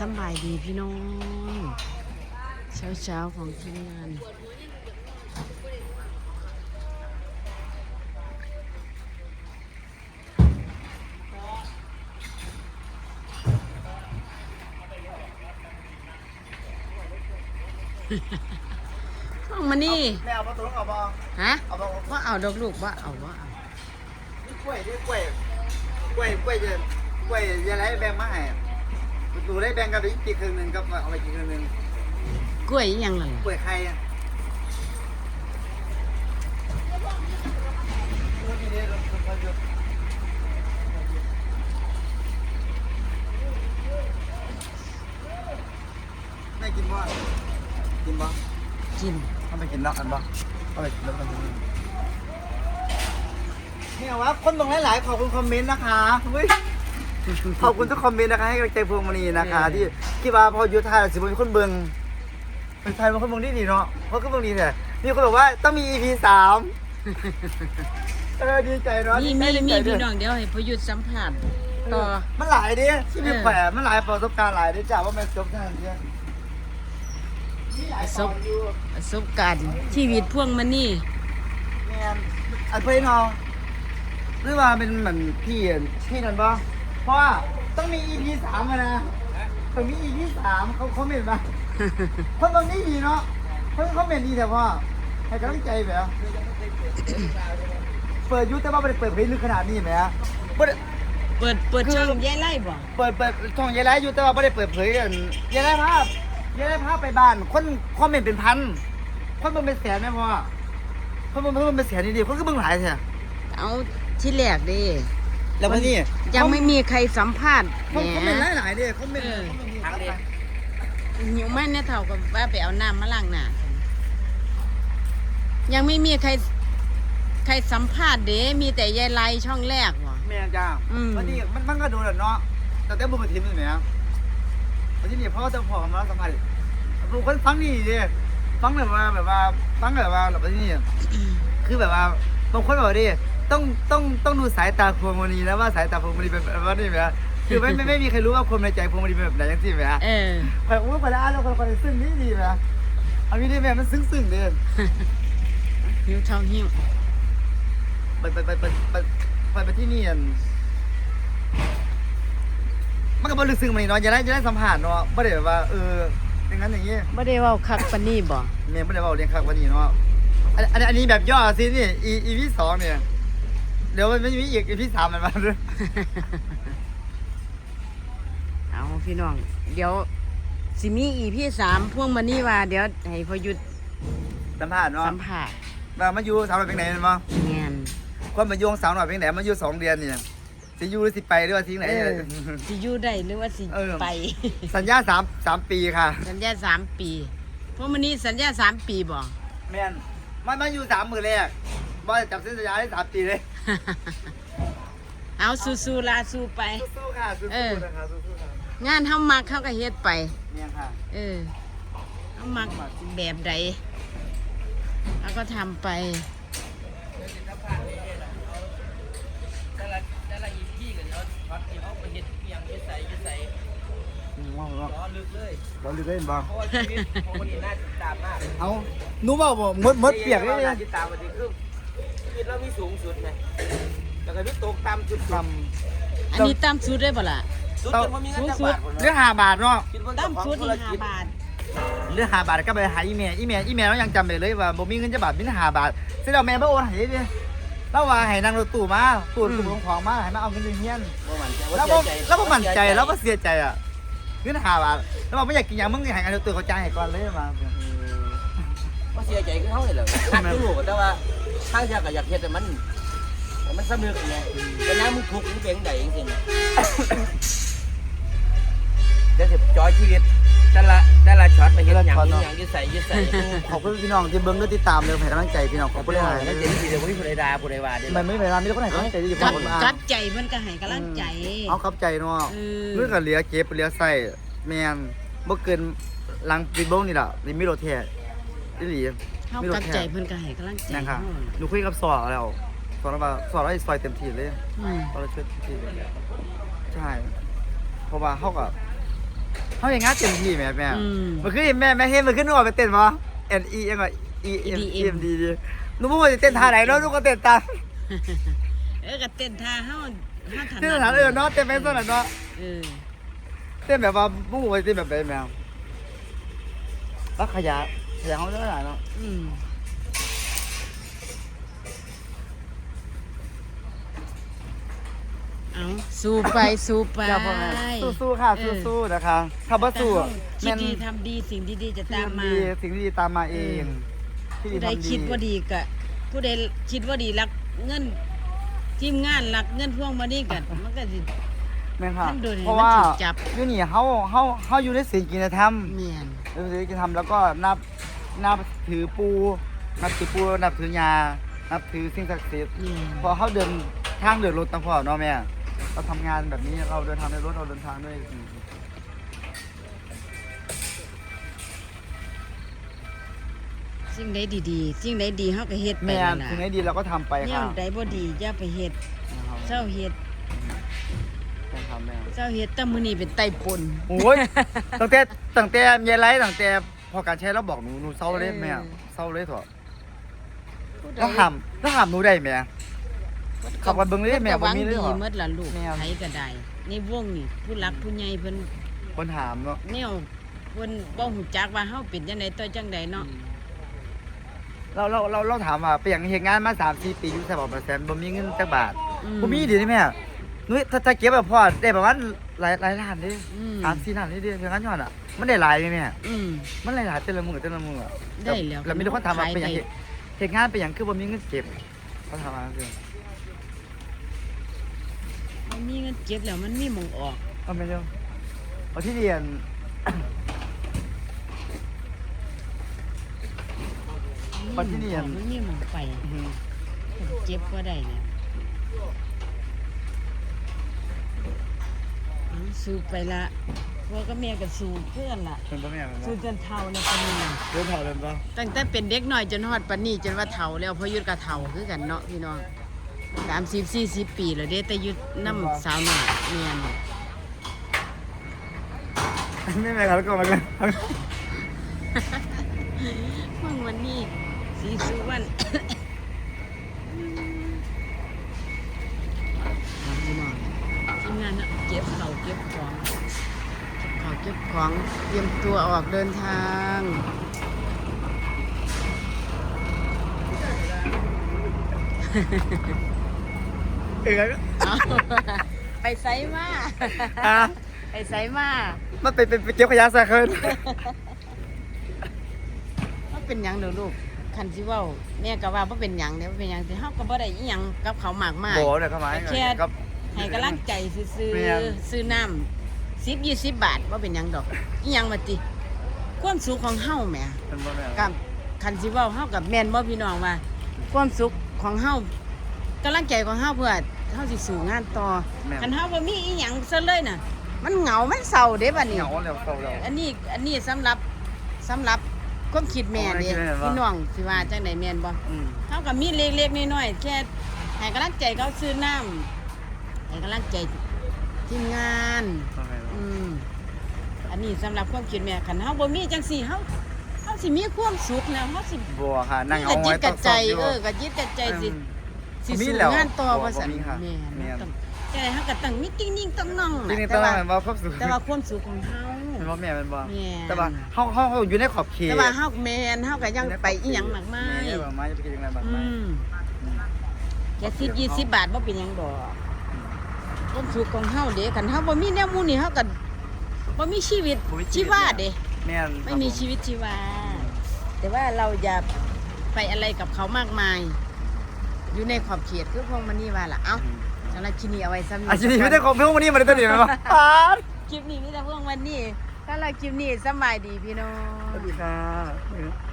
สบายดีพี่น้อง เช้าเช้าๆของทีมงานห้องมานี่ แม่เอาปลาตัวเอาบ่ฮะเอาบ่ว่าเอาดอกลูกว่าเอาว่าเอานี่กล้วยนี่กล้วยกล้วยกล้วยจะกล้วยจะไรแบ่งมาให้ ดูได้แบ่งกันอีกกี่ครึ่งหนึงครับเอาไปกี่ครึ่งหนึงกล้วยอีหยังล่ะกล้วยไข่อะแม่กินบ่กินบ่กินเอาไปกินนอกกันบ่เอาไปกินนอกกันบ่เนี่ยว่าคนตรงหลายๆขอบคุณคอมเมนต์นะคะเฮ้ย ขอบคุณทุกคอมเมนต์นะคะให้กำลังใจพวงมณีนะคะ ที่ที่ว่าพอยุทธาสิบเป็นคนเบิงเป็นไทยเป็นคนเบิงดีดีเนาะเพราะก็เบิงดีแต่มีคนบอกว่าต้องมี EP สามเออดีใจเนาะมีมีดีมีใจด้พี่วยน้องเดี๋ยวให้พยุทธสัมผัสต่อมันหลายดิชีวิตเออแฝมันหลายประสบการณ์หลายดิจ้าว่ามันจบทางเดียวมีหลายตอนอยู่ประสบการณ์ชีวิตพ่วงมานี่แมนอันเพื่อนเอาหรือว่าเป็นเหมือนพี่อะพี่นั่นปะ เพราะว่าต้องมี EP สามอะนะต้องมี EP สามเขาเขาเห็นปะเพราะบางนี่ดีเนาะเพราะเขาเมนดีแต่ว่าให้กำลังใจแบบเปิดอยุทธแต่ว่าไม่ได้เปิดเผยลึกขนาดนี้ไหมฮะบ่ได้เปิดเปิดคือช่องแย่ไล่บ่เปิดเปิดช่องยายไร้อยู่แต่ว่าไม่ได้เปิดเผยกันยายไร้ภาพยายไร้ภาพไปบ้าน คนคอมเมนต์เป็นพัน คนเบิ่งเป็นแสนไหมพ่อคนเบิ่งเพิ่งเป็นแสนนี่ดีคนก็เบิ่งหลายแท้เอาที่แรกดิ แล้ววันนี้ยังไม่มีใครสัมภาษณ์แหเขาเขามเป็นหลายหลายๆเด้เขาเป็นเออทั้งเด้หิวมันเนี่ยเท่ากับว่าไปเอาน้ำมาล้างหน้ายังไม่มีใครใครสัมภาษณ์เด้มีแต่ยายไล่ช่องแรกว่ะแม่จ้าอืมวันนี้มันมันก็ดูแหละเนาะแต่แต่บุญทีมนี่แหมวันนี้เนี่ยพ่อจะพอมาสัมภาษณ์บุคคลฟังนี่ดิฟังแบบว่าแบบว่าฟังแบบว่าแบบว่าที่นี่คือแบบว่าบางคนบอกดิ ต้องต้องต้องดูสายตาพวงมณีนะว่าสายตาพวงมณีเป็นแบบว่านี่ไหมคือไม่ไม่ไม่มีใครรู้ว่าความในใจพวงมณีเป็นแบบไหนยังสิไหมฮะเออแบบอุ้ยคนละอ่านแล้วคนคนซึ้งนี่ดีไหมอันนี้นี่แม่มันซึ้งซึ้งเด้อหิวท้องหิวไปไปไปไปไปไปไปที่นี่อันมันก็บ่ลึกซึ้งมันนี่เนาะจะได้จะได้สัมผัสเนาะไม่ได้แบบว่าเอออย่างนั้นอย่างนี้ไม่ได้เว่าคักปานนี่บ่เมย์ไม่ได้บอกเรียนคักวันนี้เนาะอันอันอันนี้แบบย่อสินี่อีอีพีสองเนี่ยเดี๋ยวมันไม่มีอีกอีพีสามมันมาด้วยเอาพี่น้อง เดี๋ยวสิมีอีพี่สามพวงมานี่ว่า เดี๋ยวให้พอหยุดสัมผัสเนาะสัมผัสมามาอยู่สาวหน่อยเป็นไหนมันมั้งงานคนมาอยู่สาวหน่อยเป็นไหนมาอยู่สองเดือนเนี่ยสิอยู่หรือสิไปหรือว่าทิ้งไหนเอเนี่ย อสิอยู่ได้หรือว่าสิเออ ไป สัญญาสามสามปีค่ะ สัญญาสามปีพวกมันนี่สัญญาสามปีบ่แม่นมันมาอยู่สามมือแรก บอจับเส้นสัญญาได้สามปีเลยเอาสู้ๆลาสู้ไป สู้ๆค่ะสู้เออ ๆนะคะสู้ๆค่ะงานเฮามักเฮาก็เฮ็ดไป เนี่ยค่ะเออเฮามักแบบใดเฮาก็ทำไปว้าวร้อนลึกเลยร้อนลึกเลยเห็นบ่เพราะว่าชีวิตของคนนี้น่าติดตามมากเอาหนูบอกบ่มดมดเปียกเลยน่าเนี่ยติดตามวันนี้คือชี วิตเรามีสูงสุดไงแล้วก็มีตกต่ำสุดทอันนี้ตามสูตรได้บ่ล่ะสุดจนว่ามีเงินจักบาทำเรื่องห้าบาทเนาะคิดว่าตาเจ้ามของสูตรธุนี่รห้ากิจบาทเรื่องห้าบาทก็ไปหาอีเมลอีเมลอีเมลเรายังจำได้เลยว่าบ่มีเงินจะบาทมีแต่ห้าบาทเสร็จแล้วแม่บ่โอนให้ดิแล้วว่าให้นั่งรถตู้มาตู้อืมตู้ของมาให้มาเอาเงินเฮียน บ่มั่นใจแล้วบ่แล้วบ่มั่นใจแล้วบ่เสียใจอะเงินห้าบาทแล้วบอกไม่อยากกินหยังมึงให้กันรถตู้เขาจ่ายให้ก่อนเลยมา ว่าเสียใจคือเขาเลยเหรอหักอยู่แต่ว่า ทางเสียก็อยากเฮ็ดแต่มันแต่มันสำนึกไงแต่น้ำมึงทุกข์มึงเป็นไงจริงๆเดี๋ยวสิจอยชีวิตแต่ละแต่ละช็อตไปเฮ็ดหยังหยังยืดใส่ยืดใส่ขอบคุณพี่น้องที่เบิ่งและติดตามเลยให้กำลังใจพี่น้องขอบคุณหลายแล้วเจ๋งสิเดี๋ยวบ่มีผู้ใดด่าผู้ใดว่าเด้มันไม่เวลามีคนไหนกำลังใจดีอยู่กับ้าดงคนมากัดใจเพิ่นก็ให้กำลังใจเอาขับใจเนาะเออเมื่อกับเหลือเก็บเหลือใส่แมนเมื่อเกินหลังปิดโบ้งนี่แหละนี่มีรถแท้อีหลี เฮากัดใจเพิ่นก็ให้กำลังใจนะครับเฮาหนูคุยกับสอแล้วสอนว่าสอนว่าซอยเต็มที่เลยอืมตอนเราช่วยเต็มที่เลยใช่เพราะว่าเขากับเขาอย่างงั้นเต็มที่แม่แม่อืม มันคือแม่แม่เห็นมันขึ้นนึกออกไปเต้นปะ N E ยังไง E M E M D ดีหนูบอกว่าจะเต้นท่าไหนแล้วหนูก็เต้นตามเออก็เต้นท่าเฮาเฮาถเต้นนัดท่าเออเนาะเต้นไปส่วนนั้นเนาะเออเต้นแบบว่าบุ้งไปเต้นแบบไหนแมวแล้วขยะ ขยะเขาเท่าไหร่เนาะอืมเอาสู้ไปสู้ไปอย่าพอแม่สู้ๆค่ะเออสู้ๆนะคะถ้าบ่สู้คิดดีทำดีสิ่งดีๆจะตามมาดีสิ่งที่ดีตามมาเองที่ดีผู้ใดทำดีคิดว่าดีกะผู้ใดคิดว่าดีรักเงินทีมงานรักเงินพวงมานี่กันมันก็สิ แม่นค่ะท่านดูดิเพราะว่ามันถูกจับ อยู่นี่เฮาเฮาเฮาอยู่ในศีลกินธรรมเมียน อยู่ในศีลกินธรรมแล้วก็นับ นับถือปูนับถือปูนับถือยานับถือสิ่งศักดิ์สิทธิ์เมียนพอเขาเดินทางเดินรถตั้งพ่อเนาะแม่เราทำงานแบบนี้เราเดินทางในรถเราเดินทางด้วยสิ่งใดดีๆสิ่งใดดีเฮาก็เฮ็ดไปแม่นั่นถึงไหนล่ะดีเราก็ทำไปแนค่ะวใดบ่ดีอย่าไปเฮ็ดนะครับเศร้าเฮ็ดใช่ครับแม่ เศร้าเฮ็ดแต่มื้อนี้เป็นไต้ปน โอ้ย ตั้งแต่ตั้งแต่ยายไรตั้งแต่ พอการใช้เราบอกหนูหนูเศร้าเลยแม่เออเศร้าเลยเถอะผู้ใดแล้วทำแล้วทำหนูได้แม่ ขับกันเบิ่งเลยแม่ก็หวังบ่มีเลยดีเหรอหมดล่ะลูกแม่ไผก็ได้ในวงนี่ผู้หลักผู้ใหญ่เพิ่นคนถามเนาะแนวเพิ่นบ่ฮู้จักว่าเฮาเป็นจังไดต่อจังใดเนาะเราเราเราเราถามว่าไปอย่างเหตุงานมาสามสี่ปีอยู่ใส่บอกเปอร์เซ็นต์บ่มีเงินจักบาทอืบ่มีดีนี่แม่ นุ้ยถ้าถ้าเก็บแบบพอได้ประมาณหลายหลายล้านเดิอืม สามสี่ล้านนี่เดิเพียงนั้นยอดอะมันได้หลายไหมแม่อืม มันหลายหลายแต่ละมือแต่ละมืออะได้แล้ว แล้วมีทุกคนถามว่าขายเป็นอย่างได้เหตุเหตุงานเป็นอย่างคือบ่มีเงินเก็บเขาถามมาคือมันมีเงินเก็บแล้วมันมีหมองออก เอาไปเร็วเอาที่เรียนปัจจุบันมันมีหมองไปอื้อหือเก็บก็ได้เนี่ย เอาสู้ไปละพ่อก็แม่ก็สู้เพื่อนล่ะเป็นป่ะแม่เป็นสู้ป่ะจนเฒ่าแล้วปานนี้น่ะเดินเผาเลยป่ะตั้งแต่เป็นเด็กน้อยจนฮอดปานนี้จนว่าเฒ่าแล้วพอยุดก็เฒ่าคือกันเนาะพี่น้อง30 40 ปีแล้วเด้แต่ยุดน้ำสาวน้อยแม่นไม่แม่ครับก็มาเลยเพิ่งวันนี้สีสุวรรณ พี่น้องทีมงานน่ะเก็บเขาเก็บของเก็บเขาเก็บของเตรียมตัวออกเดินทางเอ้ยเอาไปไซมาอะไปไซมามันเป็นเป็นเก็บขยะซะเคินว่าเป็นหยังเด้อลูกคันสิเว้าแม่ก็ว่าบ่เป็นหยังเด้อบ่เป็นหยังสิเฮาก็บ่ได้อีหยังกับเขามากมายโบเนี่ยเข้ามาแค่กับ ให้กำลังใจซื้อแม่นๆซื้อน้ำ10 20บาทบ่เป็นหยังดอกอีหยังมาติความสุขของเฮาแหมเป็นป่ะแม่กับคันสิเว้าเฮากับแม่นบ่พี่น้องว่า ความสุขของเฮากำลังใจของเฮาเพื่อเฮาสิสู่งานต่อแม่คันเฮาบ่มีอีหยังซะเลยน่ะ มันเหงามันเศร้าเด้บัดนี้เหงาแล้วเศร้าแล้ว อันนี้อันนี้สำหรับสำหรับความคิดแม่เด้อ๋อคิดแม่นบ่ พี่น้องสิว่าจังไดแม่นบ่อืมเฮาก็มีเล็กๆน้อยๆแค่ให้กำลังใจเขาซื้อน้ำ ให้กำลังใจทีมงานป่ะแม่อืมอันนี้สำหรับความคิดแม่คันเฮาบ่มีจังซี่เฮาเฮาสิมีความสุขแล้วเฮาสิบัวค่ะนั่งกเอาระจิไว้ตกระใจอยู่เออกระจิตกระใจสิอืมสิมีสู่แล้วงานต่อว่าซั่นบ่มีค่ะแม่แม่นต้องแต่เฮาก็ต้องมีติ้งๆต้องน้องจริงๆน่ะต้แต่องว่าแบบว่าความสุขแต่ว่าความสุขของเฮา เป็นว่าแม่เป็นบ่แม่ แต่ว่าเฮาเฮาเฮาอยู่ในขอบเขตแต่ว่าเฮาแม่นเฮาก็ยังไปอีหยังมากมายแม่แบบมาจะไปกินยังไงบ้างอืไหมมแค่สิบยี่สิบบาทบ่เป็นหยังดอก ความสุขของเฮาเด้คันเฮาบ่มีแนวหมู่นี่เฮาก็บ่มีชีวิตชีวาเด้แม่นไม่มีชีวิตชีวา แต่ว่าเราอย่าไปอะไรกับเขามากมาย อยู่ในขอบเขตคือพวกมันนี่ว่าล่ะเอ้าสำหรับคลิปนี้เอาไว้ซ้ำอาชีพนี้ไม่ได้ของเพิ่งวันนี้มาได้ตัวเดียวมั้ยปาดคลิปนี้มีแต่พวกวันนี้ถ้าเราคลิปนี้สำบายดีพี่น้อง สวัสดีค่ะ